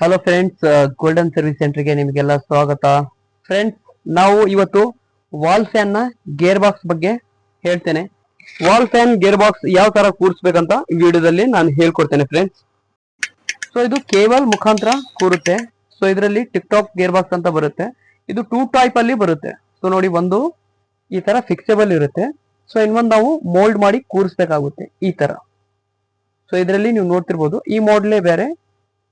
Hello friends golden service ಸೆಂಟರ್ಗೆ ನಿಮಗೆಲ್ಲ ಸ್ವಾಗತ. ಫ್ರೆಂಡ್ಸ್ ನಾವು ಇವತ್ತು ವಾಲ್ ಫ್ಯಾನ್ನ ಗೇರ್ ಬಾಕ್ಸ್ ಬಗ್ಗೆ ಹೇಳ್ತೇನೆ. ವಾಲ್ ಫ್ಯಾನ್ ಗೇರ್ ಬಾಕ್ಸ್ ಯಾವ ತರ ಕೂರಿಸ್ಬೇಕಂತ ವಿಡಿಯೋದಲ್ಲಿ ನಾನು ಹೇಳ್ಕೊಡ್ತೇನೆ ಫ್ರೆಂಡ್ಸ್ ಸೊ ಇದು ಕೇವಲ್ ಮುಖಾಂತರ ಕೂರುತ್ತೆ. ಸೊ ಇದರಲ್ಲಿ ಟಿಕ್ ಟಾಕ್ ಗೇರ್ ಬಾಕ್ಸ್ ಅಂತ ಬರುತ್ತೆ. ಇದು ಟೂ ಟೈಪ್ ಅಲ್ಲಿ ಬರುತ್ತೆ. ಸೊ ನೋಡಿ, ಒಂದು ಈ ತರ ಫಿಕ್ಸೆಬಲ್ ಇರುತ್ತೆ. ಸೊ ಇನ್ನೊಂದು ನಾವು ಮೋಲ್ಡ್ ಮಾಡಿ ಕೂರಿಸ್ಬೇಕಾಗುತ್ತೆ ಈ ತರ. ಸೊ ಇದರಲ್ಲಿ ನೀವು ನೋಡ್ತಿರ್ಬೋದು. ಈ ಮೋಡ್ಲೇ ಬೇರೆ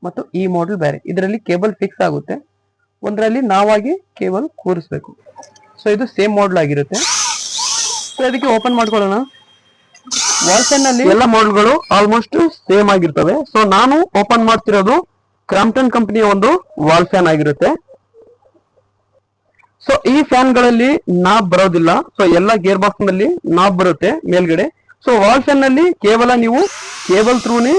ಮತ್ತು ಈ ಮಾಡೆಲ್ ಬೇರೆ. ಇದರಲ್ಲಿ ಕೇಬಲ್ ಫಿಕ್ಸ್ ಆಗುತ್ತೆ. ಒಂದರಲ್ಲಿ ನಾವಾಗಿ ಕೇಬಲ್ ಕೂರಿಸ್ಬೇಕು. ಸೊ ಇದು ಸೇಮ್ ಮಾಡೆಲ್ ಆಗಿರುತ್ತೆ. ಸೊ ಅದಕ್ಕೆ ಓಪನ್ ಮಾಡ್ಕೊಳ್ಳೋಣ. ವಾಲ್ ಫ್ಯಾನ್ನಲ್ಲಿ ಎಲ್ಲ ಮಾಡೆಲ್ಗಳು ಆಲ್ಮೋಸ್ಟ್ ಸೇಮ್ ಆಗಿರ್ತವೆ. ಸೊ ನಾನು ಓಪನ್ ಮಾಡ್ತಿರೋದು ಕ್ರಾಂಪ್ಟನ್ ಕಂಪನಿಯ ಒಂದು ವಾಲ್ ಫ್ಯಾನ್ ಆಗಿರುತ್ತೆ. ಸೊ ಈ ಫ್ಯಾನ್ಗಳಲ್ಲಿ ನಾಬ್ ಬರೋದಿಲ್ಲ. ಸೊ ಎಲ್ಲ ಗೇರ್ ಬಾಕ್ಸ್ನಲ್ಲಿ ನಾಬ್ ಬರುತ್ತೆ ಮೇಲ್ಗಡೆ. ಸೊ ವಾಲ್ ಫ್ಯಾನ್ನಲ್ಲಿ ಕೇವಲ ನೀವು ಕೇಬಲ್ ಥ್ರೂನೇ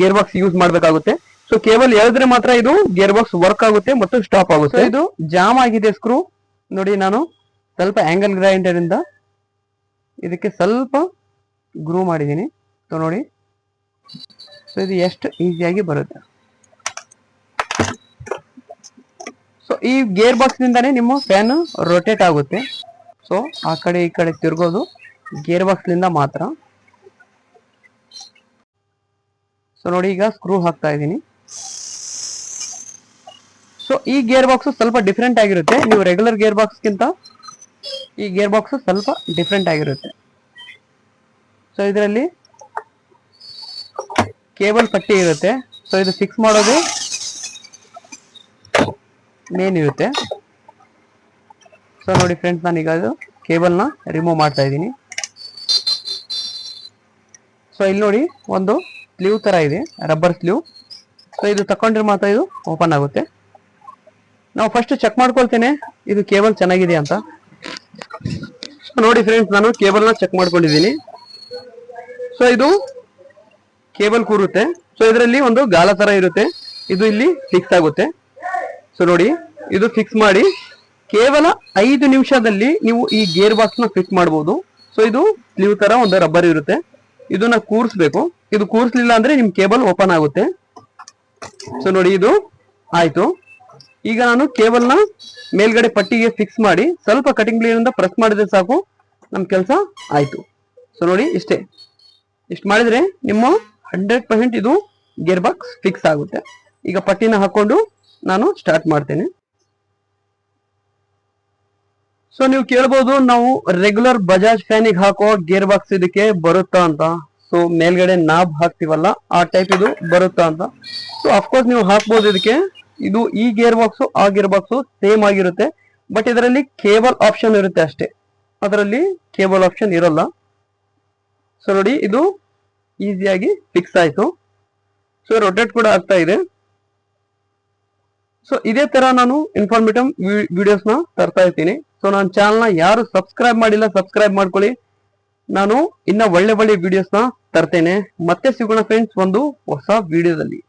ಗೇರ್ ಬಾಕ್ಸ್ ಯೂಸ್ ಮಾಡಬೇಕಾಗುತ್ತೆ. ಸೊ ಕೇಬಲ್ ಹೇಳಿದ್ರೆ ಮಾತ್ರ ಇದು ಗೇರ್ ಬಾಕ್ಸ್ ವರ್ಕ್ ಆಗುತ್ತೆ ಮತ್ತು ಸ್ಟಾಪ್ ಆಗುತ್ತೆ. ಇದು ಜಾಮ್ ಆಗಿದೆ ಸ್ಕ್ರೂ ನೋಡಿ ನಾನು ಸ್ವಲ್ಪ ಆಂಗಲ್ ಗ್ರೈಂಡರ್ ಇಂದ ಇದಕ್ಕೆ ಸ್ವಲ್ಪ ಗ್ರೂ ಮಾಡಿದ್ದೀನಿ. ಸೊ ನೋಡಿ. ಸೊ ಇದು ಎಷ್ಟು ಈಸಿಯಾಗಿ ಬರುತ್ತೆ. ಸೊ ಈ ಗೇರ್ ಬಾಕ್ಸ್ ನಿಂದಾನೇ ನಿಮ್ಮ ಫ್ಯಾನ್ ರೊಟೇಟ್ ಆಗುತ್ತೆ. ಸೊ ಆ ಕಡೆ ಈ ಕಡೆ ತಿರ್ಗೋದು. ಗೇರ್ ಬಾಕ್ಸ್ನಿಂದ ಮಾತ್ರ. ಸೊ ನೋಡಿ ಈಗ ಸ್ಕ್ರೂ ಹಾಕ್ತಾ ಇದ್ದೀನಿ. ಸೊ ಈ ಗೇರ್ ಬಾಕ್ಸ್ ಸ್ವಲ್ಪ ಡಿಫ್ರೆಂಟ್ ಆಗಿರುತ್ತೆ. ನೀವು ರೆಗ್ಯುಲರ್ ಗೇರ್ ಬಾಕ್ಸ್ಗಿಂತ ಈ ಗೇರ್ ಬಾಕ್ಸ್ ಸ್ವಲ್ಪ ಡಿಫ್ರೆಂಟ್ ಆಗಿರುತ್ತೆ. ಸೊ ಇದರಲ್ಲಿ ಕೇಬಲ್ ಪಟ್ಟಿ ಇರುತ್ತೆ. ಸೊ ಇದು ಫಿಕ್ಸ್ ಮಾಡೋದು ಮೇನ್ ಇರುತ್ತೆ. ಸೊ ನೋಡಿ ಫ್ರೆಂಡ್ಸ್ ನಾನೀಗ ಅದು ಕೇಬಲ್ನ ರಿಮೂವ್ ಮಾಡ್ತಾ ಇದ್ದೀನಿ. ಸೊ ಇಲ್ಲಿ ನೋಡಿ ಒಂದು ಸ್ಲೀವ್ ತರ ಇದೆ ರಬ್ಬರ್ ಸ್ಲೀವ್ ಸೊ ಇದು ತಕೊಂಡ್ರೆ ಮಾತ್ರ ಇದು ಓಪನ್ ಆಗುತ್ತೆ. ನಾವು ಫಸ್ಟ್ ಚೆಕ್ ಮಾಡ್ಕೊಳ್ತೇನೆ, ಇದು ಕೇಬಲ್ ಚೆನ್ನಾಗಿದೆ ಅಂತ. ನೋಡಿ ಫ್ರೆಂಡ್ಸ್ ನಾನು ಕೇಬಲ್ನ ಚೆಕ್ ಮಾಡ್ಕೊಂಡಿದ್ದೀನಿ. ಸೊ ಇದು ಕೇಬಲ್ ಕೂರುತ್ತೆ. ಸೊ ಇದರಲ್ಲಿ ಒಂದು ಗಾಲ ತರ ಇರುತ್ತೆ. ಇದು ಇಲ್ಲಿ ಫಿಕ್ಸ್ ಆಗುತ್ತೆ. ಸೊ ನೋಡಿ, ಇದು ಫಿಕ್ಸ್ ಮಾಡಿ, ಕೇವಲ ಐದು ನಿಮಿಷದಲ್ಲಿ ನೀವು ಈ ಗೇರ್ ಬಾಕ್ಸ್ನ ಫಿಕ್ಸ್ ಮಾಡಬಹುದು ಸೊ ಇದು ಸ್ಲೀವ್ ತರ ಒಂದು ರಬ್ಬರ್ ಇರುತ್ತೆ. ಇದನ್ನ ಕೂರಿಸ್ಬೇಕು. ಇದು ಕೂರಿಸ್ಲಿಲ್ಲ ಅಂದ್ರೆ ನಿಮ್ ಕೇಬಲ್ ಓಪನ್ ಆಗುತ್ತೆ. ಸೊ ನೋಡಿ ಇದು ಆಯ್ತು. ಈಗ ನಾನು ಕೇಬಲ್ನ ಮೇಲ್ಗಡೆ ಪಟ್ಟಿಗೆ ಫಿಕ್ಸ್ ಮಾಡಿ, ಸ್ವಲ್ಪ ಕಟಿಂಗ್ ಬ್ಲೇಡ್ ಪ್ರೆಸ್ ಮಾಡಿದ್ರೆ ಸಾಕು, ನಮ್ ಕೆಲಸ ಆಯ್ತು. ಸೊ ನೋಡಿ ಇಷ್ಟೇ. ಇಷ್ಟು ಮಾಡಿದ್ರೆ ನಿಮ್ಮ ಹಂಡ್ರೆಡ್ ಪರ್ಸೆಂಟ್ ಇದು ಗೇರ್ ಬಾಕ್ಸ್ ಫಿಕ್ಸ್ ಆಗುತ್ತೆ. ಈಗ ಪಟ್ಟಿನ ಹಾಕೊಂಡು ನಾನು ಸ್ಟಾರ್ಟ್ ಮಾಡ್ತೇನೆ. ಸೊ ನೀವು ಕೇಳ್ಬೋದು, ನಾವು ರೆಗ್ಯುಲರ್ ಬಜಾಜ್ ಫ್ಯಾನಿಗೆ ಹಾಕೋ ಗೇರ್ ಬಾಕ್ಸ್ ಇದಕ್ಕೆ ಬರುತ್ತಾ ಅಂತ. ಸೊ ಮೇಲ್ಗಡೆ ನಾಬ್ ಹಾಕ್ತಿವಲ್ಲ, ಆ ಟೈಪ್ ಇದು ಬರುತ್ತಾ ಅಂತ. ಸೊ ಅಫ್ಕೋರ್ಸ್ ನೀವು ಹಾಕ್ಬೋದು ಇದಕ್ಕೆ. ಇದು ಈ ಗೇರ್ ಬಾಕ್ಸ್ ಆ ಗೇರ್ ಬಾಕ್ಸ್ ಸೇಮ್ ಆಗಿರುತ್ತೆ. ಬಟ್ ಇದರಲ್ಲಿ ಕೇಬಲ್ ಆಪ್ಷನ್ ಇರುತ್ತೆ ಅಷ್ಟೇ. ಅದರಲ್ಲಿ ಕೇಬಲ್ ಆಪ್ಷನ್ ಇರಲ್ಲ. ಸೊ ನೋಡಿ, ಇದು ಈಸಿಯಾಗಿ ಫಿಕ್ಸ್ ಆಯ್ತು. ಸೊ ರೊಟೇಟ್ ಕೂಡ ಆಗ್ತಾ ಇದೆ. ಸೊ ಇದೇ ತರ ನಾನು ಇನ್ಫಾರ್ಮೇಟಿವ್ ವಿಡಿಯೋಸ್ನ ತರ್ತಾ ಇರ್ತೀನಿ. ಸೊ ನನ್ನ ಚಾನಲ್ನ ಯಾರು ಸಬ್ಸ್ಕ್ರೈಬ್ ಮಾಡಿಲ್ಲ ಸಬ್ಸ್ಕ್ರೈಬ್ ಮಾಡ್ಕೊಳ್ಳಿ. ನಾನು ಇನ್ನ ಒಳ್ಳೆ ಒಳ್ಳೆ ವಿಡಿಯೋಸ್ನ ತರ್ತೇನೆ. ಮತ್ತೆ ಸಿಗೋಣ ಫ್ರೆಂಡ್ಸ್ ಒಂದು ಹೊಸ ವಿಡಿಯೋದಲ್ಲಿ